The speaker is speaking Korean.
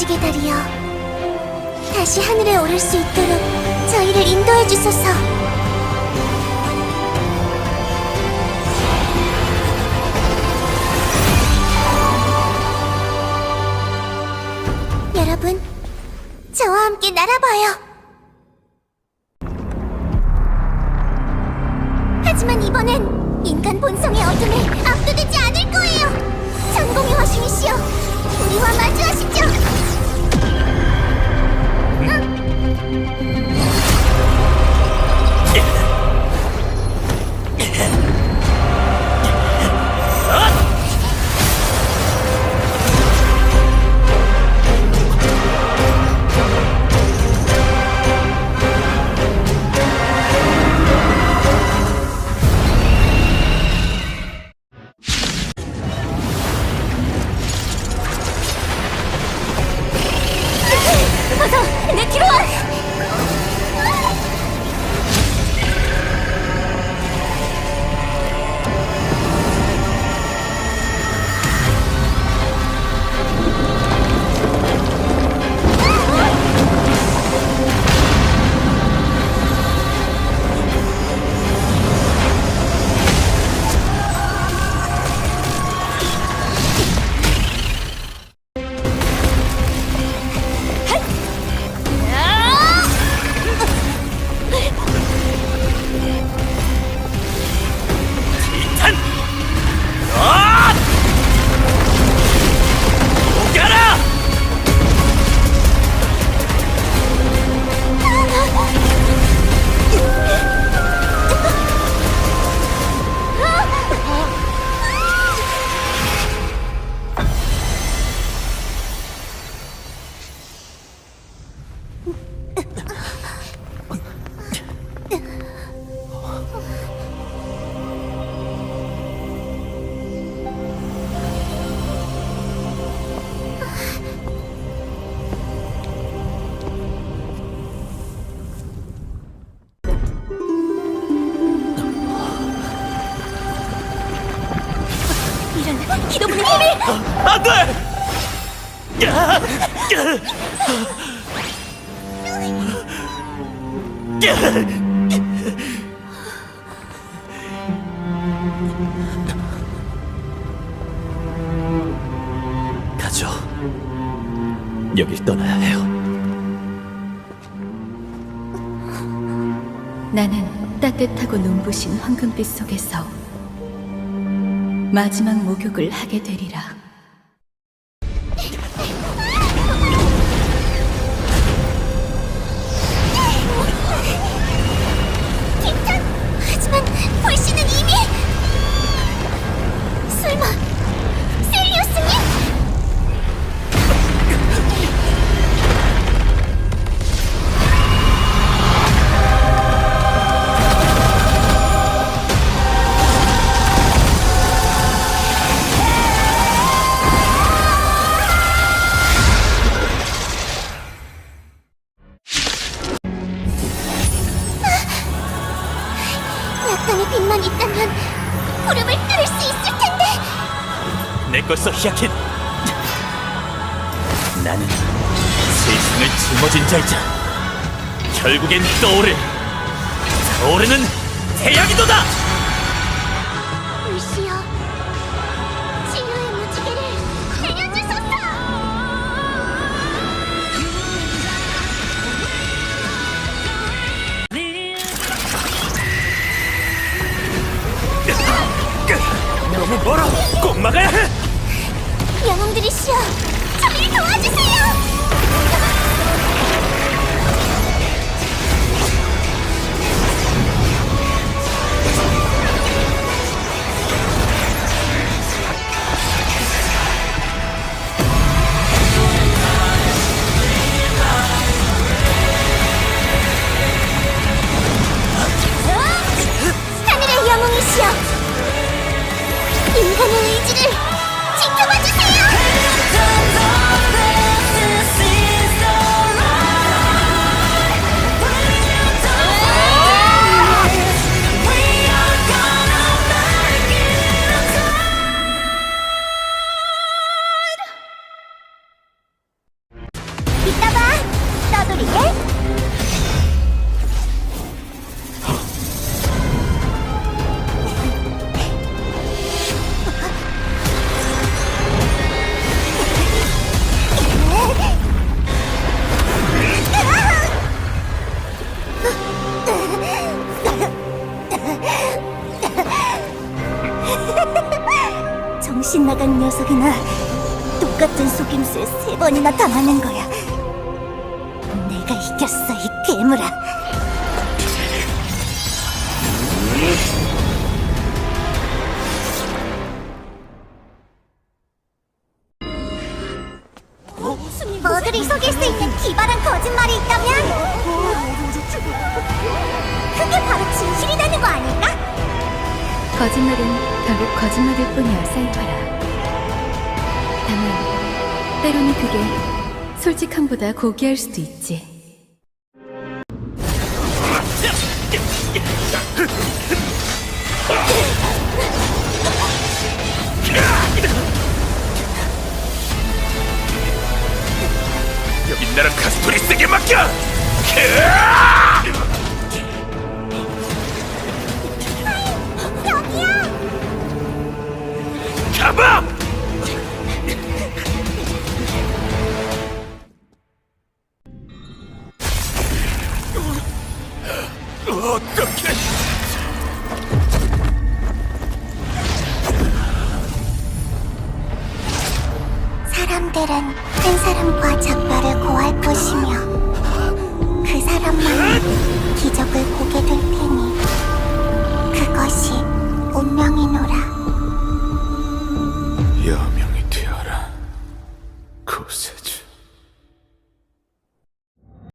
무지개 다리여. 다시 하늘에 오를 수 있도록 저희를 인도해 주소서. 여러분 저와 함께 날아봐요. 하지만 이번엔 인간 본성의 어둠에 압도되지 않을 거예요. 전공의 화신이시여 우리와 마주하시죠. 어 서내 뒤로 와 탄! 안 돼! 가죠. 여길 떠나야 해요. 나는 따뜻하고 눈부신 황금빛 속에서 마지막 목욕을 하게 되리라. 구름을 뚫을 수 있을 텐데. 내 것서 히아킨 나는 세상을 짊어진 자이자 결국엔 떠오를 떠오르는 태양이도다 너무 멀어. 꼭 막아야 해. 영웅들이시여 저희를 도와주세요. 하늘의 영웅이시여 인간의 의지를 지켜봐 주세요 녀석이나 똑같은 속임수에 세 번이나 당하는 거야. 내가 이겼어, 이 괴물아. 뭐들이 속일 수 있는 기발한 거짓말이 있다면 그게 바로 진실이라는 거 아닐까? 거짓말은 결국 거짓말일 뿐이야, 사이파라. 때로는 그게 솔직함보다 고귀할 수도 있지. 여긴 나랑 카스토리스에게 맡겨! 사람들은 한 사람과 작별을 고할 것이며 그 사람만